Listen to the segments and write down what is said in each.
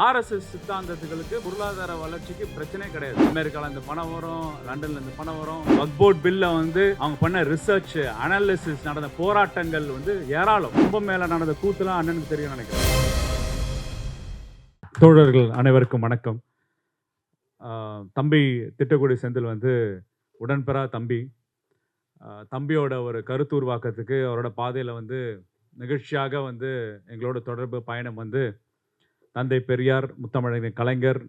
RSS சித்தாந்தத்துகளுக்கு பொருளாதார வளர்ச்சிக்கு பிரச்சனை கிடையாது. அமெரிக்கால இருந்து பணம் வரும் லண்டன்ல இருந்து பணம் வரும். வக்போர்ட் பில்ல வந்து அவங்க பண்ண ரிசர்ச் அனாலிசிஸ் நடந்த போராட்டங்கள் வந்து ஏராளம். ரொம்ப மேல நடந்த கூத்துலாம் அண்ணனுக்கு தெரியும் நினைக்கிறேன். தோழர்கள் அனைவருக்கும் வணக்கம். தம்பி திட்டக்குடி செந்தில் வந்து உடன்பெறா தம்பி. தம்பியோட ஒரு கருத்து உருவாக்கத்துக்கு அவரோட பாதையில் வந்து நிகழ்ச்சியாக வந்து எங்களோட தொடர்பு பயணம் வந்து தந்தை பெரியார் முத்தமிழறிஞர் கலைஞர்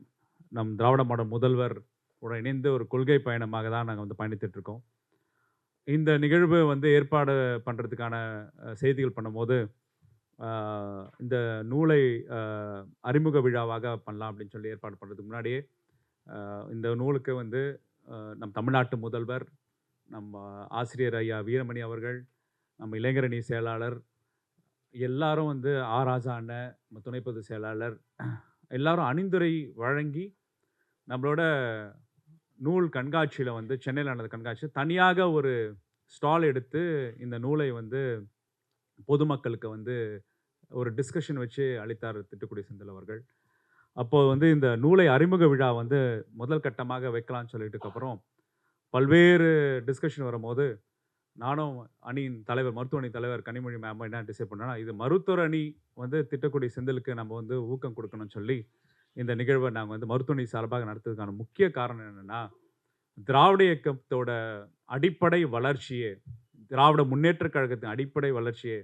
நம் திராவிட மாடல் முதல்வர் உடன் இணைந்து ஒரு கொள்கை பயணமாக தான் நாங்கள் வந்து பயணித்துட்ருக்கோம் இந்த நிகழ்வு வந்து ஏற்பாடு பண்ணுறதுக்கான செய்திகள் பண்ணும்போது இந்த நூலை அறிமுக விழாவாக பண்ணலாம் அப்படின்னு சொல்லி ஏற்பாடு பண்ணுறதுக்கு முன்னாடியே இந்த நூலுக்கு வந்து நம் தமிழ்நாட்டு முதல்வர் நம்ம ஆசிரியர் ஐயா வீரமணி அவர்கள் நம்ம இளைஞரணி செயலாளர் எல்லாரும் வந்து ஆ ராஜா அண்ணன் துணை பொதுச் செயலாளர் எல்லாரும் அணிந்துரை வழங்கி நம்மளோட நூல் கண்காட்சியில் வந்து சென்னையில் நடந்த கண்காட்சி தனியாக ஒரு ஸ்டால் எடுத்து இந்த நூலை வந்து பொதுமக்களுக்கு வந்து ஒரு டிஸ்கஷன் வச்சு அளித்தார் திட்டுக்குடி செந்தில் அவர்கள். அப்போது வந்து இந்த நூலை அறிமுக விழா வந்து முதல் கட்டமாக வைக்கலாம்னு சொல்லிட்டுக்கப்புறம் பல்வேறு டிஸ்கஷன் வரும்போது நானும் அணியின் தலைவர் மருத்துவமனை தலைவர் கனிமொழி மேம் என்ன டிசைட் பண்ணோன்னா இது மருத்துவர் அணி வந்து திட்டக்குடி செந்திலுக்கு நம்ம வந்து ஊக்கம் கொடுக்கணும்னு சொல்லி இந்த நிகழ்வை நாங்கள் வந்து மருத்துவமனை சார்பாக நடத்துறதுக்கான முக்கிய காரணம் என்னென்னா திராவிட இயக்கத்தோட அடிப்படை வளர்ச்சியே திராவிட முன்னேற்ற கழகத்தின் அடிப்படை வளர்ச்சியே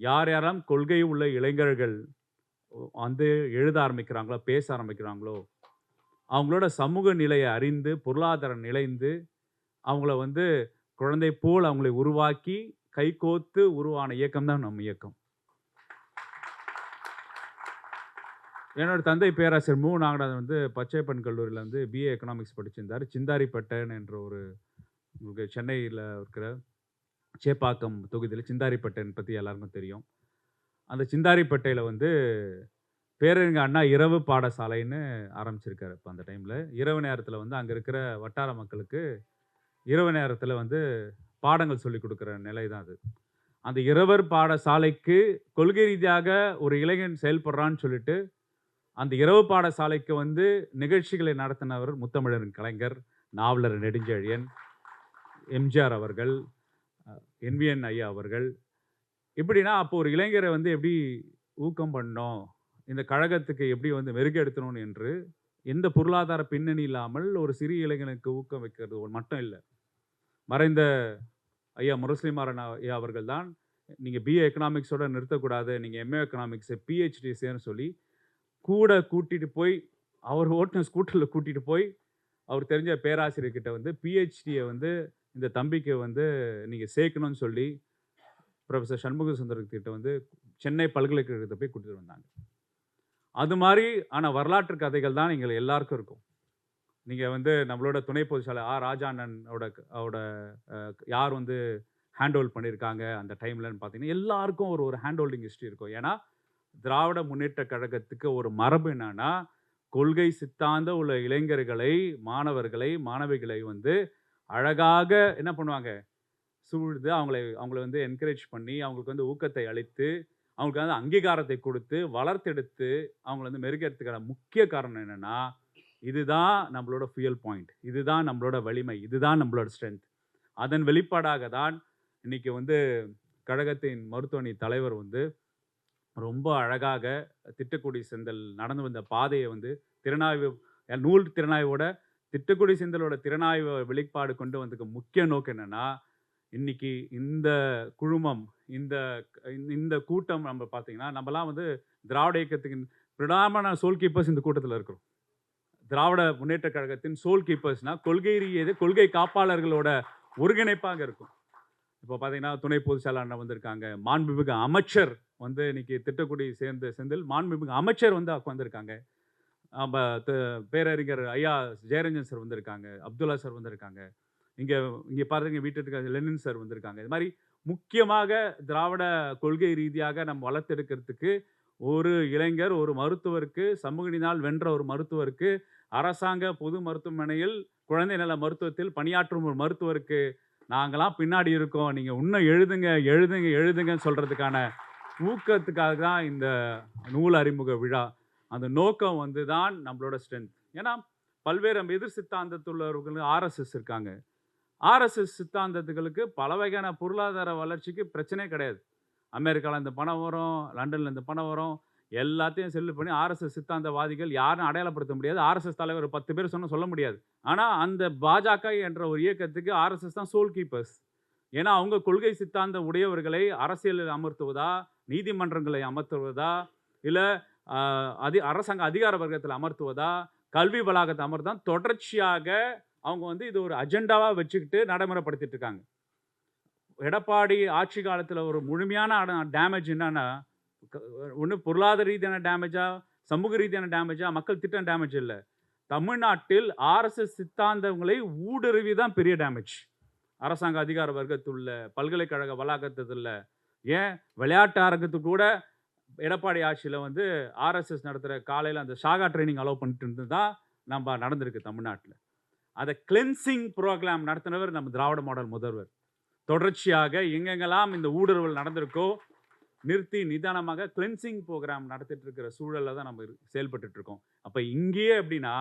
யார் யாரெல்லாம் கொள்கை உள்ள இளைஞர்கள் வந்து எழுத ஆரம்பிக்கிறாங்களோ பேச ஆரம்பிக்கிறாங்களோ அவங்களோட சமூக நிலையை அறிந்து பொருளாதாரம் நிலைந்து அவங்கள வந்து குழந்தை போல் அவங்களை உருவாக்கி கைகோத்து உருவான இயக்கம் தான் நம்ம இயக்கம். என்னோட தந்தை பேராசிரியர் மு. நாகநாதன் வந்து பச்சைப்பன் கல்லூரியில் வந்து பிஏ எக்கனாமிக்ஸ் படிச்சிருந்தார். சிந்தாரிப்பட்டன் என்ற ஒரு உங்களுக்கு சென்னையில் இருக்கிற சேப்பாக்கம் தொகுதியில் சிந்தாரிப்பட்டன் பற்றி எல்லாருக்கும் தெரியும். அந்த சிந்தாரிப்பட்டையில் வந்து பேரறிஞர் அண்ணா இரவு பாடசாலைன்னு ஆரம்பிச்சிருக்காரு இப்போ அந்த டைமில் இரவு நேரத்தில் வந்து அங்கே இருக்கிற வட்டார மக்களுக்கு இரவு நேரத்தில் வந்து பாடங்கள் சொல்லி கொடுக்குற நிலை தான் அது. அந்த இரவர் பாடசாலைக்கு கொள்கை ரீதியாக ஒரு இளைஞன் செயல்படுறான்னு சொல்லிட்டு அந்த இரவு பாடசாலைக்கு வந்து நிகழ்ச்சிகளை நடத்தினவர் முத்தமிழரின் கலைஞர் நாவலர் நெடுஞ்செழியன் எம்ஜிஆர் அவர்கள் என்விஎன் ஐயா அவர்கள். எப்படின்னா அப்போ ஒரு இளைஞரை வந்து எப்படி ஊக்கம் பண்ணோம்? இந்த கழகத்துக்கு எப்படி வந்து மெருகெடுத்தணும் என்று எந்த பொருளாதார பின்னணி இல்லாமல் ஒரு சிறிய இளைஞனுக்கு ஊக்கம் வைக்கிறது மட்டும் இல்லை. மறைந்த ஐயா முரஸ்லிமாரன் ஐயா அவர்கள் தான் நீங்கள் பிஏ எக்கனாமிக்ஸோட நிறுத்தக்கூடாது நீங்கள் எம்ஏ எக்கனாமிக்ஸை பிஹெச்டி சேர்னு சொல்லி கூட கூட்டிகிட்டு போய் அவர் ஓட்டின ஸ்கூட்டரில் கூட்டிகிட்டு போய் அவர் தெரிஞ்ச பேராசிரியர்கிட்ட வந்து பிஹெச்டியை வந்து இந்த தம்பிக்கு வந்து நீங்கள் சேர்க்கணும்னு சொல்லி ப்ரொஃபஸர் சண்முக சுந்தரத்திட்ட வந்து சென்னை பல்கலைக்கழகத்தை போய் கூட்டிகிட்டு வந்தாங்க. அது மாதிரி ஆனால் வரலாற்று கதைகள் தான் எங்கள் எல்லாருக்கும் இருக்கும். நீங்கள் வந்து நம்மளோட துணை பொதுச்சாளர் ஆ. ராஜாண்ணனோட அவட யார் வந்து ஹேண்ட் ஹோல்ட் பண்ணியிருக்காங்க அந்த டைம்லன்னு பார்த்தீங்கன்னா எல்லாருக்கும் ஒரு ஒரு ஹேண்ட் ஹோல்டிங் ஹிஸ்ட்ரி இருக்கும். ஏன்னா திராவிட முன்னேற்ற கழகத்துக்கு ஒரு மரபு என்னன்னா கொள்கை சித்தாந்த உள்ள இளைஞர்களை மாணவர்களை மாணவிகளை வந்து அழகாக என்ன பண்ணுவாங்க? சூழ்ந்து அவங்களை அவங்கள வந்து என்கரேஜ் பண்ணி அவங்களுக்கு வந்து ஊக்கத்தை அளித்து அவங்களுக்கு வந்து அங்கீகாரத்தை கொடுத்து வளர்த்தெடுத்து அவங்கள வந்து மெருகேறதுக்கான முக்கிய காரணம் என்னென்னா இதுதான் நம்மளோட ஃபியூயல் பாயிண்ட் இதுதான் நம்மளோட வலிமை. இதுதான் நம்மளோட ஸ்ட்ரென்த் அதன் வெளிப்பாடாக தான் இன்றைக்கி வந்து கழகத்தின் மருத்துவமனை தலைவர் வந்து ரொம்ப அழகாக திட்டக்குடி செந்தல் நடந்து வந்த பாதையை வந்து திறனாய்வு நூல் திறனாய்வோட திட்டக்குடி செந்தலோட திறனாய்வு வெளிப்பாடு கொண்டு வந்ததுக்கு முக்கிய நோக்கம் என்னென்னா இன்னைக்கு இந்த குழுமம் இந்த இந்த கூட்டம் நம்ம பார்த்தீங்கன்னா நம்மலாம் வந்து திராவிட இயக்கத்துக்கு பிரதான சோல் கீப்பர்ஸ் இந்த கூட்டத்தில் இருக்கிறோம். திராவிட முன்னேற்ற கழகத்தின் சோல் கீப்பர்ஸ்னா கொள்கை ரீதியே கொள்கை காப்பாளர்களோட ஒருங்கிணைப்பாக இருக்கும். இப்போ பார்த்தீங்கன்னா துணை பொதுச் செயலாளர் வந்திருக்காங்க. மாண்புமிகு அமைச்சர் வந்து இன்னைக்கு திட்டக்குடி சேர்ந்து செந்தில் மாண்புமிகு அமைச்சர் வந்து வந்திருக்காங்க. நம்ம பேரறிஞர் ஐயா ஜெயரஞ்சன் சார் வந்திருக்காங்க அப்துல்லா சார் வந்திருக்காங்க. இங்கே இங்கே பாருங்க வீட்டுக்கு லெனின் சார் வந்திருக்காங்க. இது மாதிரி முக்கியமாக திராவிட கொள்கை ரீதியாக நம்ம வளர்த்தெடுக்கிறதுக்கு ஒரு இளைஞர் ஒரு மருத்துவருக்கு சமூக நீதினால் வென்ற ஒரு மருத்துவருக்கு அரசாங்க பொது மருத்துவமனையில் குழந்தை நல மருத்துவத்தில் பணியாற்றும் ஒரு மருத்துவருக்கு நாங்களாம் பின்னாடி இருக்கோம். நீங்கள் இன்னும் எழுதுங்க எழுதுங்க எழுதுங்கன்னு சொல்கிறதுக்கான ஊக்கத்துக்காக தான் இந்த நூல் அறிமுக விழா. அந்த நோக்கம் வந்து தான் நம்மளோட ஸ்ட்ரென்த் ஏன்னா பல்வேறு எதிர் சித்தாந்தத்துள்ளவர்கள் ஆர்எஸ்எஸ் இருக்காங்க. ஆர்எஸ்எஸ் சித்தாந்தத்துகளுக்கு பல வகையான பொருளாதார வளர்ச்சிக்கு பிரச்சனை கிடையாது. அமெரிக்காவில் இந்த பணம் வரும் லண்டனில் இந்த பணம் வரும் எல்லாத்தையும் செல்லு பண்ணி ஆர்எஸ்எஸ் சித்தாந்தவாதிகள் யாரும் அடையாளப்படுத்த முடியாது. ஆர்எஸ்எஸ் தலைவர் ஒரு பத்து பேர் சொன்னால் சொல்ல முடியாது. ஆனால் அந்த பாஜக என்ற ஒரு இயக்கத்துக்கு ஆர்எஸ்எஸ் தான் சோல் கீப்பர்ஸ் ஏன்னா அவங்க கொள்கை சித்தாந்த உடையவர்களை அரசியலில் அமர்த்துவதா நீதிமன்றங்களை அமர்த்துவதா இல்லை அதி அரசாங்க அதிகார வர்க்கத்தில் அமர்த்துவதா கல்வி வளாகத்தை அமர்த்தான் தொடர்ச்சியாக அவங்க வந்து இது ஒரு அஜெண்டாவாக வச்சுக்கிட்டு நடைமுறைப்படுத்திட்டு இருக்காங்க. எடப்பாடி ஆட்சி காலத்தில் ஒரு முழுமையான டேமேஜ் என்னன்னா ஒன்று பொருளாதார ரீதியான டேமேஜா சமூக ரீதியான டேமேஜா மக்கள் திட்டம் டேமேஜ் இல்லை. தமிழ்நாட்டில் ஆர்எஸ்எஸ் சித்தாந்தங்களை ஊடுருவி தான் பெரிய டேமேஜ் அரசாங்க அதிகார வர்க்கத்துள்ள பல்கலைக்கழக வளாகத்தில் ஏன்? விளையாட்டு அரங்கத்து கூட எடப்பாடி ஆட்சியில் வந்து ஆர்எஸ்எஸ் நடத்துகிற காலையில் அந்த ஷாகா ட்ரைனிங் அலோவ் பண்ணிட்டு இருந்து தான் நம்ம நடந்திருக்கு தமிழ்நாட்டில். அதை கிளென்சிங் ப்ரோக்ராம் நடத்தினவர் நம்ம திராவிட மாடல் முதல்வர். தொடர்ச்சியாக எங்கெங்கெல்லாம் இந்த ஊடுருவல் நடந்திருக்கோ நிறுத்தி நிதானமாக கிளென்சிங் ப்ரோக்ராம் நடத்திட்டு இருக்கிற சூழலில் தான் நம்ம இரு- செயல்பட்டுட்டு இருக்கோம் அப்போ இங்கேயே அப்படின்னா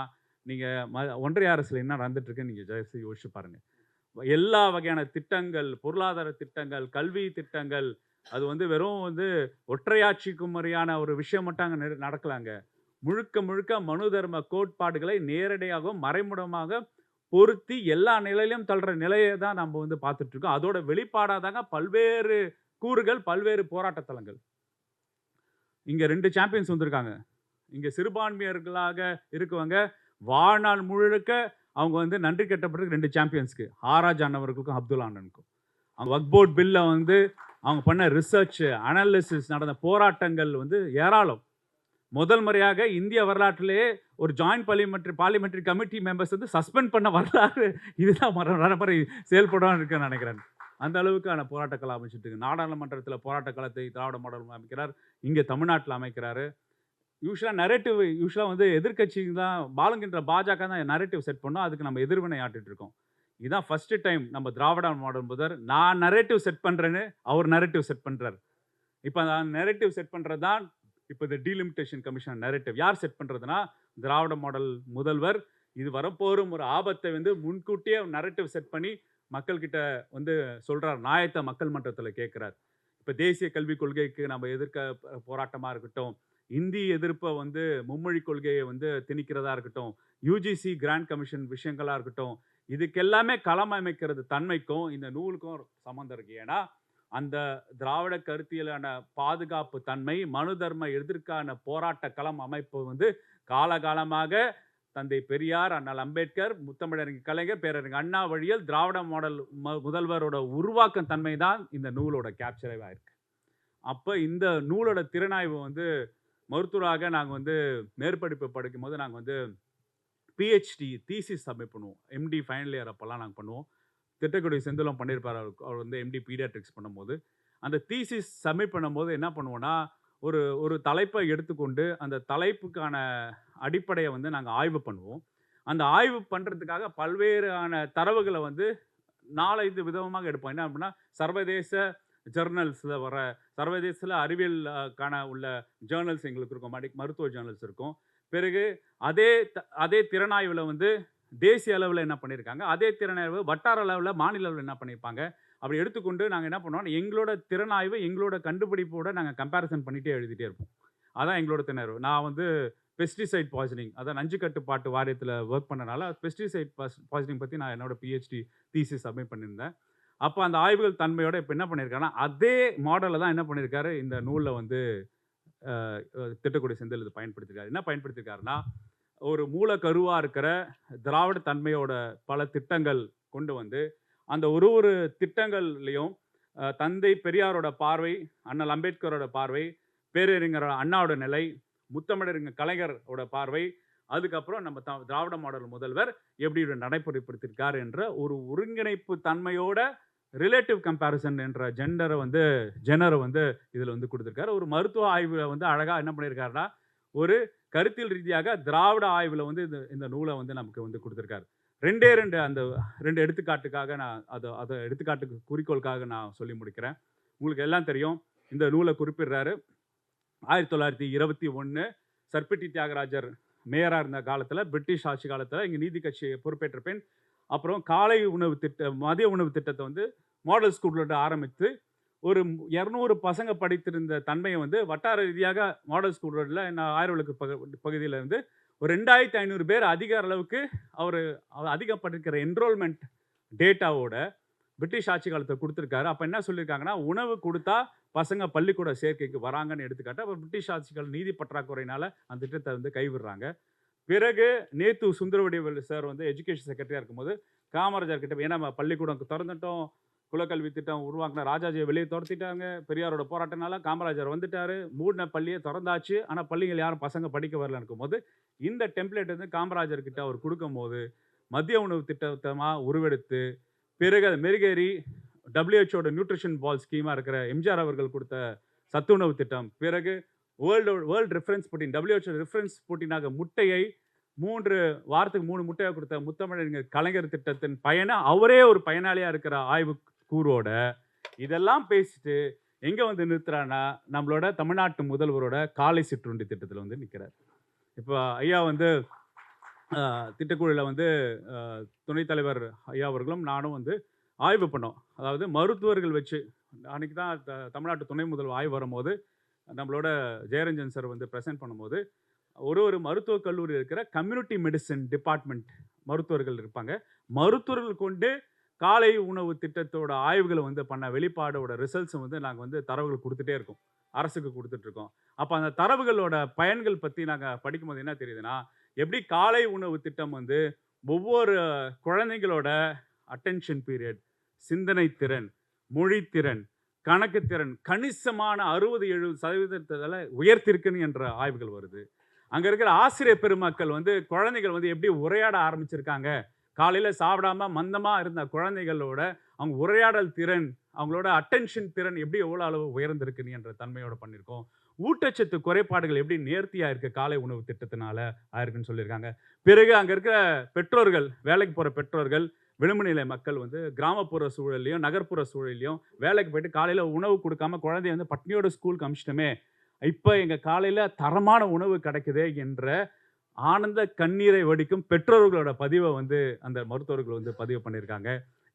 நீங்கள் ம ஒன்றிய அரசில் என்ன நடந்துட்டுருக்குன்னு நீங்கள் ஜெயசி யோசிச்சு பாருங்கள் எல்லா வகையான திட்டங்கள் பொருளாதார திட்டங்கள் கல்வி திட்டங்கள் அது வந்து வெறும் வந்து ஒற்றையாட்சிக்கு முறையான ஒரு விஷயம் மட்டும் அங்கே நடக்கலாங்க. முழுக்க முழுக்க மனு தர்ம கோட்பாடுகளை நேரடியாகவும் மறைமுகமாக பொருத்தி எல்லா நிலையிலும் தள்ளுற நிலையை தான் நம்ம வந்து பார்த்துட்ருக்கோம் அதோட வெளிப்பாடாக தாங்க பல்வேறு கூறுகள் பல்வேறு போராட்ட தலங்கள். இங்கே ரெண்டு சாம்பியன்ஸ் வந்திருக்காங்க. இங்கே சிறுபான்மையர்களாக இருக்கவங்க வாழ்நாள் முழுக்க அவங்க வந்து நன்றி கட்டப்பட்டிருக்கு ரெண்டு சாம்பியன்ஸ்க்கு ஆராஜ் அண்ணவர்களுக்கும் அப்துல் அண்ணனுக்கும் அவங்க ஒர்க் போர்ட் பில்லை வந்து அவங்க பண்ண ரிசர்ச் அனாலிசிஸ் நடந்த போராட்டங்கள் வந்து ஏராளம். முதல் முறையாக இந்திய வரலாற்றிலேயே ஒரு joint parliamentary parliamentary committee members வந்து சஸ்பெண்ட் பண்ண வரலாறு. இதுதான் மர நடைமுறை செயல்படும் இருக்குன்னு நினைக்கிறேன். அந்த அளவுக்கான போராட்ட களம் அமைச்சிட்டு இருக்கு நாடாளுமன்றத்தில் போராட்ட களத்தை திராவிட மாடல் அமைக்கிறார். இங்கே தமிழ்நாட்டில் அமைக்கிறாரு. யூஸ்வலாக நரேட்டிவ் யூஸ்வலாக வந்து எதிர்க்கட்சி தான் பாலுங்கின்ற பாஜக தான் நரேட்டிவ் செட் பண்ணோம். அதுக்கு நம்ம எதிர்வினை ஆட்டிட்டு இருக்கோம். இதுதான் ஃபஸ்ட்டு டைம் நம்ம திராவிட மாடல் முதல் நான் நரேட்டிவ் செட் பண்ணுறேன்னு அவர் நரேட்டிவ் செட் பண்ணுறாரு இப்போ நான் நரேட்டிவ் செட் பண்ணுறது தான் இப்போ இந்த டீலிமிட்டேஷன் கமிஷன் நரேட்டிவ் யார் செட் பண்ணுறதுனா திராவிட மாடல் முதல்வர். இது வரப்போரும் ஒரு ஆபத்தை வந்து முன்கூட்டியே நரேட்டிவ் செட் பண்ணி மக்கள்கிட்ட வந்து சொல்கிறார் நாயத்தை மக்கள் மன்றத்தில் கேட்குறார். இப்போ தேசிய கல்விக் கொள்கைக்கு நம்ம எதிர்க்க போராட்டமாக இருக்கட்டும் இந்தி எதிர்ப்பை வந்து மும்மொழி கொள்கையை வந்து திணிக்கிறதா இருக்கட்டும் யூஜிசி கிராண்ட் கமிஷன் விஷயங்களாக இருக்கட்டும் இதுக்கெல்லாமே களம் அமைக்கிறது தன்மைக்கும் இந்த நூலுக்கும் சம்மந்தம் இருக்கு. ஏன்னா அந்த திராவிட கருத்தியலான பாதுகாப்பு தன்மை மனு தர்ம எதிர்க்கான போராட்ட களம் அமைப்பு வந்து காலகாலமாக தந்தை பெரியார் அண்ணல் அம்பேத்கர் முத்தமிழறிஞர் கலைஞர் பேரறிஞர் அண்ணா வழியில் திராவிட மாடல் முதல்வரோட உருவாக்கும் தன்மை தான் இந்த நூலோட கேப்சராக இருக்கு. அப்போ இந்த நூலோட திறனாய்வு வந்து மருத்துவராக நாங்கள் வந்து மேற்படிப்பு படிக்கும் போது நாங்கள் வந்து பிஹெச்டி தீசிஸ் சப்மிட் பண்ணுவோம். எம்டி ஃபைனல் இயர் அப்போல்லாம் நாங்கள் பண்ணுவோம். திட்டக்குடி செந்திலம் பண்ணியிருப்பார் அவர் அவர் வந்து எம்டி பீடியாட்ரிக்ஸ் பண்ணும்போது. அந்த தீசிஸ் சப்மிட் பண்ணும்போது என்ன பண்ணுவோன்னா ஒரு ஒரு தலைப்பை எடுத்துக்கொண்டு அந்த தலைப்புக்கான அடிப்படையை வந்து நாங்கள் ஆய்வு பண்ணுவோம். அந்த ஆய்வு பண்ணுறதுக்காக பல்வேறான தரவுகளை வந்து நாலஞ்சு விதமாக எடுப்போம். என்ன அப்படின்னா சர்வதேச ஜேர்னல்ஸில் வர சர்வதேசத்தில் அறிவியலுக்கான உள்ள ஜேர்னல்ஸ் எங்களுக்கு இருக்கும். மடி மருத்துவ ஜேர்னல்ஸ் இருக்கும். பிறகு அதே த- அதே திறனாய்வில் வந்து தேசிய அளவில் என்ன பண்ணியிருக்காங்க அதே திறனாய்வு வட்டார அளவில் மாநில அளவில் என்ன பண்ணியிருப்பாங்க அப்படி எடுத்துக்கொண்டு நாங்கள் என்ன பண்ணுவோம் எங்களோட திறனாய்வு எங்களோட கண்டுபிடிப்போட நாங்கள் கம்பேரிசன் பண்ணிகிட்டே எழுதிட்டே இருப்போம். அதான் எங்களோட திணறு. நான் வந்து பெஸ்டிசைட் பாய்சனிங் அதான் நஞ்சு கட்டுப்பாட்டு வாரியத்தில் ஒர்க் பண்ணனால பெஸ்டிசைட் பாய்சனிங் பற்றி நான் என்னோட பிஹெச்டி தீசி சப்மிட் பண்ணியிருந்தேன். அப்போ அந்த ஆய்வுகள் தன்மையோட இப்போ என்ன பண்ணியிருக்காருன்னா அதே மாடலில் தான் என்ன பண்ணியிருக்காரு இந்த நூலில் வந்து அஹ், திட்டக்குடி செந்தில் இது பயன்படுத்தியிருக்காரு. என்ன பயன்படுத்தியிருக்காருன்னா ஒரு மூல கருவாக இருக்கிற திராவிட தன்மையோட பல திட்டங்கள் கொண்டு வந்து அந்த ஒரு ஒரு திட்டங்கள்லையும் தந்தை பெரியாரோட பார்வை அண்ணல் அம்பேத்கரோட பார்வை பேரறிஞரோட அண்ணாவோட நிலை முத்தமிழறிஞர் கலைஞரோட பார்வை அதுக்கப்புறம் நம்ம த திராவிட மாடல் முதல்வர் எப்படி நடைமுறைப்படுத்தியிருக்கார் என்ற ஒரு ஒருங்கிணைப்பு தன்மையோட ரிலேட்டிவ் கம்பேரிசன் என்ற ஜெண்டரை வந்து ஜெனரை வந்து இதில் வந்து கொடுத்துருக்காரு. ஒரு மருத்துவ ஆய்வில் வந்து அழகாக என்ன பண்ணியிருக்காருன்னா ஒரு கருத்தியல் ரீதியாக திராவிட ஆய்வில் வந்து இந்த இந்த நூலை வந்து நமக்கு வந்து கொடுத்துருக்காரு. ரெண்டே ரெண்டு அந்த ரெண்டு எடுத்துக்காட்டுக்காக நான் அதை அதை எடுத்துக்காட்டுக்கு குறிக்கோளுக்காக நான் சொல்லி முடிக்கிறேன். உங்களுக்கு எல்லாம் தெரியும். இந்த நூலை குறிப்பிடுறாரு. ஆயிரத்தி தொள்ளாயிரத்தி இருபத்தி ஒன்று சர்பிட்டி தியாகராஜர் மேயராக இருந்த காலத்தில் பிரிட்டிஷ் ஆட்சி காலத்தில் இங்கே நீதி கட்சி பொறுப்பேற்ற அப்புறம் காலை உணவு திட்ட மதிய உணவு திட்டத்தை வந்து மாடல் ஸ்கூலில் ஆரம்பித்து ஒரு இரநூறு பசங்க படித்திருந்த தன்மையை வந்து வட்டார ரீதியாக மாடல் ஸ்கூல் ரோட்டில் நான் ஆயிரவிளக்கு பக பகுதியிலேருந்து ஒரு ரெண்டாயிரத்தி ஐநூறு பேர் அதிக அளவுக்கு அவர் அதிகப்பட்டிருக்கிற என்ரோல்மெண்ட் டேட்டாவோட பிரிட்டிஷ் ஆட்சி காலத்தை கொடுத்துருக்காரு. அப்போ என்ன சொல்லியிருக்காங்கன்னா உணவு கொடுத்தா பசங்க பள்ளிக்கூட சேர்க்கைக்கு வராங்கன்னு எடுத்துக்காட்டு அப்போ பிரிட்டிஷ் ஆட்சிகள் நீதி பற்றாக்குறையினால் அந்த திட்டத்தை வந்து கைவிடுறாங்க. பிறகு நேத்து சுந்தரவடிவேலு சார் வந்து எஜுகேஷன் செக்ரட்டரியாக இருக்கும்போது காமராஜர் கிட்ட ஏன்னா நம்ம பள்ளிக்கூடம் திறந்துட்டோம் குலக்கல்வி திட்டம் உருவாக்கின ராஜாஜியை வெளியே துரத்திட்டாங்க பெரியாரோட போராட்டனால காமராஜர் வந்துட்டார் மூடின பள்ளியை திறந்தாச்சு ஆனால் பள்ளிகள் யாரும் பசங்க படிக்க வரலன்னு இருக்கும்போது இந்த டெம்ப்ளேட் வந்து காமராஜர் கிட்ட அவர் கொடுக்கும்போது மதிய உணவு திட்டமாக உருவெடுத்து பிறகு மெருகேறி டபிள்யூஹெச்ஓட நியூட்ரிஷன் பால் ஸ்கீமாக இருக்கிற எம்ஜிஆர் அவர்கள் கொடுத்த சத்துணவு திட்டம். பிறகு வேர்ல்டு வேர்ல்டு ரெஃபரன்ஸ் போட்டின் டபிள்யூஹெச்ஓ ரெஃபரன்ஸ் போட்டினாக முட்டையை மூன்று வாரத்துக்கு மூணு முட்டையை கொடுத்த முத்தமிழர் கலைஞர் திட்டத்தின் பயனை அவரே ஒரு பயனாளியாக இருக்கிற ஆய்வு கூறோட இதெல்லாம் பேசிட்டு எங்கே வந்து நிறுத்துறான்னா நம்மளோட தமிழ்நாட்டு முதல்வரோட காலை சிற்றுண்டி திட்டத்தில் வந்து நிற்கிறார் இப்போ ஐயா வந்து திட்டக்குழுவில் வந்து ஆஹ், துணைத் தலைவர் ஐயா அவர்களும் நானும் வந்து ஆய்வு பண்ணோம். அதாவது மருத்துவர்கள் வச்சு அன்னைக்கு தான் த- தமிழ்நாட்டு துணை முதல்வர் ஆய்வு வரும்போது நம்மளோட ஜெயரஞ்சன் சார் வந்து ப்ரெசென்ட் பண்ணும்போது ஒரு ஒரு மருத்துவக் கல்லூரி இருக்கிற கம்யூனிட்டி மெடிசன் டிபார்ட்மெண்ட் மருத்துவர்கள் இருப்பாங்க. மருத்துவர்கள் கொண்டு காலை உணவு திட்டத்தோட ஆய்வுகளை வந்து பண்ண வெளிப்பாடோட ரிசல்ட்ஸை வந்து நாங்கள் வந்து தரவுகள் கொடுத்துட்டே இருக்கோம். அரசுக்கு கொடுத்துட்ருக்கோம் அப்போ அந்த தரவுகளோட பயன்கள் பற்றி நாங்கள் படிக்கும்போது என்ன தெரியுதுன்னா எப்படி காலை உணவு திட்டம் வந்து ஒவ்வொரு குழந்தைங்களோட அட்டென்ஷன் பீரியட் சிந்தனை திறன் மொழித்திறன் கணக்கு திறன் கணிசமான அறுபது எழுபது சதவீதத்தில் உயர்த்திருக்குன்னு என்ற ஆய்வுகள் வருது. அங்கே இருக்கிற ஆசிரியர் பெருமக்கள் வந்து குழந்தைகள் வந்து எப்படி உரையாட ஆரம்பிச்சிருக்காங்க? காலையில் சாப்பிடாம மந்தமாக இருந்த குழந்தைகளோட அவங்க உரையாடல் திறன் அவங்களோட அட்டென்ஷன் திறன் எப்படி எவ்வளோ அளவு உயர்ந்திருக்கு என்ற தன்மையோட பண்ணியிருக்கோம். ஊட்டச்சத்து குறைபாடுகள் எப்படி நேர்த்தியாக இருக்குது காலை உணவு திட்டத்தினால ஆயிருக்குன்னு சொல்லியிருக்காங்க. பிறகு அங்கே இருக்கிற பெற்றோர்கள் வேலைக்கு போகிற பெற்றோர்கள் விளிம்பு நிலை மக்கள் வந்து கிராமப்புற சூழல்லையும் நகர்ப்புற சூழல்லையும் வேலைக்கு போயிட்டு காலையில் உணவு கொடுக்காம குழந்தைய வந்து பட்னியோட ஸ்கூலுக்கு அமிச்சிட்டோமே. இப்போ எங்கள் காலையில் தரமான உணவு கிடைக்குதே என்ற ஆனந்த கண்ணீரை வடிக்கும் பெற்றோர்களோட பதிவை வந்து அந்த மருத்துவர்கள் வந்து பதிவு பண்ணியிருக்காங்க.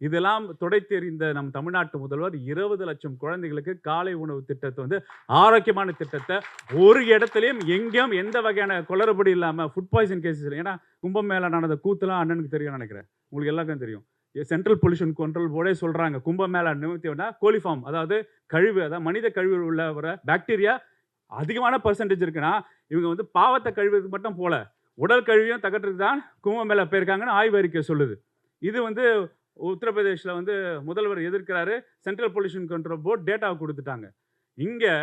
இதெல்லாம் துடைத்தெறிந்த நம் தமிழ்நாட்டு முதல்வர் இருபது லட்சம் குழந்தைகளுக்கு காலை உணவு திட்டத்தை வந்து ஆரோக்கியமான திட்டத்தை ஒரு இடத்துலையும் எங்கேயும் எந்த வகையான குளறுபடி இல்லாமல் ஃபுட் பாய்சன் கேசஸ் ஏன்னா கும்பமேளா நடந்த கூத்துலாம் அண்ணனுக்கு தெரியும் நினைக்கிறேன். உங்களுக்கு எல்லாருக்கும் தெரியும். சென்ட்ரல் பொல்யூஷன் கண்ட்ரோல் போர்டே சொல்கிறாங்க கும்பமேளா நிமித்தினா கோலிஃபார்ம் அதாவது கழிவு அதாவது மனித கழிவு உள்ள வர பாக்டீரியா அதிகமான பர்சன்டேஜ் இருக்குன்னா இவங்க வந்து பாவத்தை கழிவுக்கு மட்டும் போல உடல் கழிவையும் தகட்டுறதுக்கு தான் கும்பமேளா போயிருக்காங்கன்னு ஆய்வு அறிக்கை சொல்லுது. இது வந்து உத்தரப்பிரதேசில் வந்து முதல்வர் எதிர்க்கிறாரு சென்ட்ரல் பொல்யூஷன் கண்ட்ரோல் போர்ட் டேட்டாவை கொடுத்துட்டாங்க. இங்கே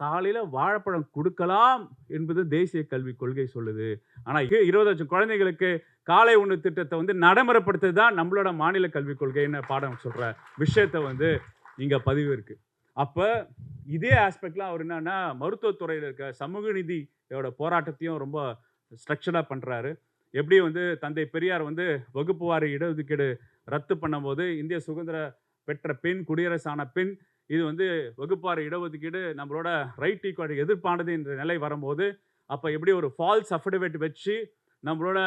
காலையில் வாழைப்பழம் கொடுக்கலாம் என்பது தேசிய கல்விக் கொள்கை சொல்லுது. ஆனால் இருபது லட்சம் குழந்தைகளுக்கு காலை உணவு திட்டத்தை வந்து நடைமுறைப்படுத்துறது தான் நம்மளோட மாநில கல்விக் கொள்கைன்னு பாடம் சொல்கிற விஷயத்தை வந்து இங்கே பதிவு இருக்குது அப்போ இதே ஆஸ்பெக்ட்லாம் அவர் என்னென்னா மருத்துவத்துறையில் இருக்க சமூக நீதியோட போராட்டத்தையும் ரொம்ப ஸ்ட்ரக்சர்டாக பண்ணுறாரு எப்படி வந்து தந்தை பெரியார் வந்து வகுப்பு வாரி இடஒதுக்கீடு ரத்து பண்ணும்போது இந்திய சுதந்திர பெற்ற பெண் குடியரசான பெண் இது வந்து வகுப்பாறு இடஒதுக்கீடு நம்மளோட ரைட் ஈக்குவாலிட்டி எதிர்ப்பானது என்ற நிலை வரும்போது அப்போ எப்படி ஒரு ஃபால்ஸ் அஃபிடவிட் வச்சு நம்மளோட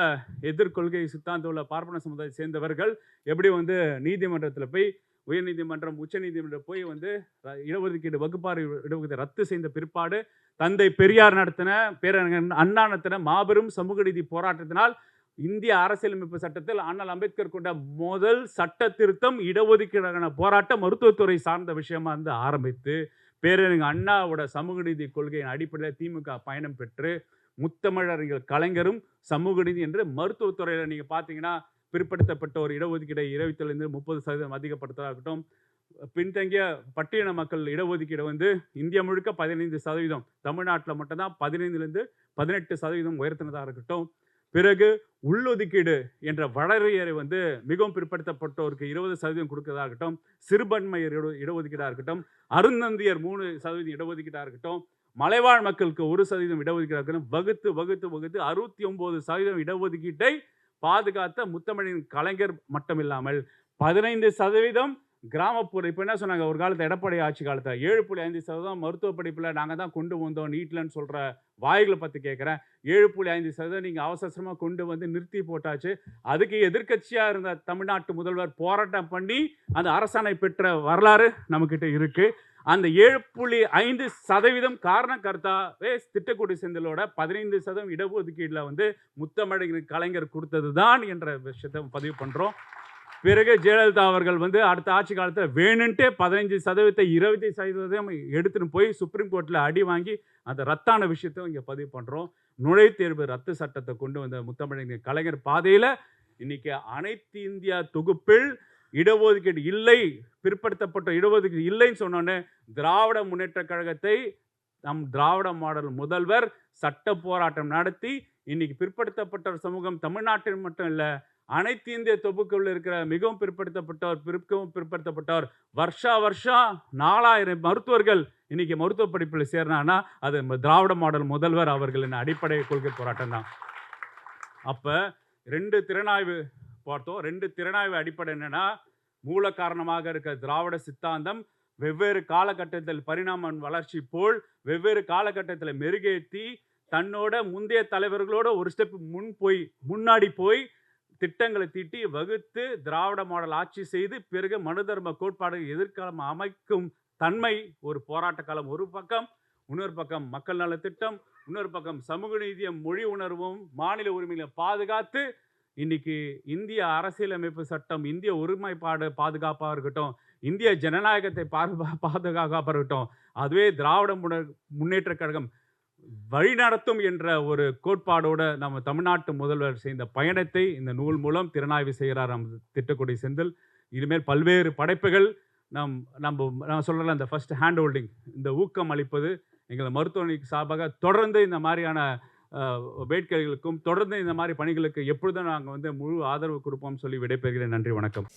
எதிர்கொள்கை சித்தாந்த உள்ள பார்ப்பன சமுதாயத்தை சேர்ந்தவர்கள் எப்படி வந்து நீதிமன்றத்தில் போய் உயர்நீதிமன்றம் உச்சநீதிமன்றம் போய் வந்து ர- இடஒதுக்கீடு வகுப்பாறு இடஒதுக்கீடு ரத்து செய்த பிற்பாடு தந்தை பெரியார் நடத்தின பேரறிஞர் அண்ணா நடத்தின மாபெரும் சமூக நீதி போராட்டத்தினால் இந்திய அரசியலமைப்பு சட்டத்தில் அண்ணல் அம்பேத்கர் கொண்ட முதல் சட்ட திருத்தம் இடஒதுக்கீடான போராட்டம் மருத்துவத்துறை சார்ந்த விஷயமா இருந்து ஆரம்பித்து பேரறிஞர் அண்ணாவோட சமூக நீதி கொள்கையின் அடிப்படையில் திமுக பயணம் பெற்று முத்தமிழறிஞர் கலைஞரும் சமூக நீதி என்று மருத்துவத்துறையில் நீங்கள் பார்த்தீங்கன்னா பிற்படுத்தப்பட்ட ஒரு இடஒதுக்கீடை இருபத்திலிருந்து முப்பது சதவீதம் அதிகப்படுத்ததாக இருக்கட்டும் பின்தங்கிய பட்டியல மக்கள் இடஒதுக்கீடு வந்து இந்தியா முழுக்க பதினைந்து சதவீதம். தமிழ்நாட்டில் மட்டும்தான் பதினைந்துலேருந்து பதினெட்டு சதவீதம் உயர்த்தினதாக இருக்கட்டும். பிறகு உள்ளொதுக்கீடு என்ற வளரையறை வந்து மிகவும் பிற்படுத்தப்பட்டோருக்கு இருபது சதவீதம் கொடுக்கறதா இருக்கட்டும். சிறுபான்மையர் இட இடஒதுக்கீடாக இருக்கட்டும். அருந்தந்தியர் மூணு சதவீதம் இடஒதுக்கீடாக இருக்கட்டும். மலைவாழ் மக்களுக்கு ஒரு சதவீதம் இடஒதுக்கீடாக இருக்கட்டும். வகுத்து வகுத்து வகுத்து அறுபத்தி ஒம்பது சதவீதம் இடஒதுக்கீட்டை பாதுகாத்த முத்தமிழின் கலைஞர் மட்டுமில்லாமல் பதினைந்து சதவீதம் கிராமப்புற இப்போ என்ன சொன்னாங்க? ஒரு காலத்தில் எடப்பாடி ஆட்சி காலத்தில் ஏழு புள்ளி ஐந்து சதவீதம் மருத்துவ படிப்பில் நாங்கள் தான் கொண்டு வந்தோம் நீட்லன்னு சொல்கிற வாய்களை பற்றி கேட்குறேன். ஏழு புள்ளி ஐந்து சதவீதம் நீங்கள் அவசரமாக கொண்டு வந்து நிறுத்தி போட்டாச்சு. அதுக்கு எதிர்க்கட்சியாக இருந்த தமிழ்நாட்டு முதல்வர் போராட்டம் பண்ணி அந்த அரசாணை பெற்ற வரலாறு நம்மக்கிட்ட இருக்குது அந்த ஏழு புள்ளி ஐந்து சதவீதம் காரண கர்த்தாவே திட்டக்குடி செந்திலோட பதினைந்து சதவீதம் இடஒதுக்கீடில் வந்து முத்தமிழ் கலைஞர் கொடுத்தது தான் என்ற விஷயத்தை பதிவு பண்ணுறோம் பிறகு ஜெயலலிதா அவர்கள் வந்து அடுத்த ஆட்சி காலத்தில் வேணுன்ட்டே பதினைஞ்சு சதவீதத்தை இருபத்தி சதவீதம் எடுத்துன்னு போய் சுப்ரீம் கோர்ட்டில் அடி வாங்கி அந்த ரத்தான விஷயத்தை இங்கே பதிவு பண்ணுறோம் நுழைத்தேர்வு ரத்து சட்டத்தை கொண்டு வந்த முத்தமிழ் கலைஞர் பாதையில் இன்றைக்கி அனைத்து இந்தியா தொகுப்பில் இடஒதுக்கீடு இல்லை பிற்படுத்தப்பட்ட இடஒதுக்கீடு இல்லைன்னு சொன்னோன்னே திராவிட முன்னேற்ற கழகத்தை நம் திராவிட மாடல் முதல்வர் சட்ட போராட்டம் நடத்தி இன்னைக்கு பிற்படுத்தப்பட்ட சமூகம் தமிழ்நாட்டில் மட்டும் இல்லை அனைத்து இந்திய தொகுப்புக்குள்ள இருக்கிற மிகவும் பிற்படுத்தப்பட்டவர் பிற்கவும் பிற்படுத்தப்பட்டவர் வருஷா வருஷம் நாலாயிரம் மருத்துவர்கள் இன்னைக்கு மருத்துவ படிப்பில் சேர்னான்னா அது திராவிட மாடல் முதல்வர் அவர்களின் அடிப்படை கொள்கை போராட்டம் தான். அப்போ ரெண்டு திறனாய்வு பார்த்தோம். ரெண்டு திறனாய்வு அடிப்படை என்னென்னா மூல காரணமாக இருக்கிற திராவிட சித்தாந்தம் வெவ்வேறு காலகட்டத்தில் பரிணாம வளர்ச்சி போல் வெவ்வேறு காலகட்டத்தில் மெருகேற்றி தன்னோட முந்தைய தலைவர்களோட ஒரு ஸ்டெப் முன் போய் முன்னாடி போய் திட்டங்களை தீட்டி வகுத்து திராவிட மாடல் ஆட்சி செய்து பிறகு மனு தர்ம கோட்பாடு எதிர்காலம் அமைக்கும் தன்மை ஒரு போராட்ட காலம் ஒரு பக்கம் இன்னொரு பக்கம் மக்கள் நல திட்டம் இன்னொரு பக்கம் சமூக நீதியும் மொழி உணர்வும் மாநில உரிமைகளை பாதுகாத்து இன்னைக்கு இந்திய அரசியலமைப்பு சட்டம் இந்திய ஒருமைப்பாடு பாதுகாப்பாக இருக்கட்டும் இந்திய ஜனநாயகத்தை பாதுகா பாதுகாப்பாக இருக்கட்டும் அதுவே திராவிட முன்னேற்ற கழகம் வழிநடத்தும் என்ற ஒரு கோட்பாடோடு நம்ம தமிழ்நாட்டு முதல்வர் செய்த பயணத்தை இந்த நூல் மூலம் திறனாய்வு செய்கிறார் நம் திட்டக்குடி செந்தில். இனிமேல் பல்வேறு படைப்புகள் நம் நம்ம நான் சொல்கிற அந்த ஃபர்ஸ்ட் ஹேண்ட் ஹோல்டிங் இந்த ஊக்கம் அளிப்பது எங்களை மருத்துவமனைக்கு சார்பாக தொடர்ந்து இந்த மாதிரியான வேட்கைகளுக்கும் தொடர்ந்து இந்த மாதிரி பணிகளுக்கு எப்பொழுதும் நாங்கள் வந்து முழு ஆதரவு கொடுப்போம் சொல்லி விடைபெறுகிறேன். நன்றி வணக்கம்.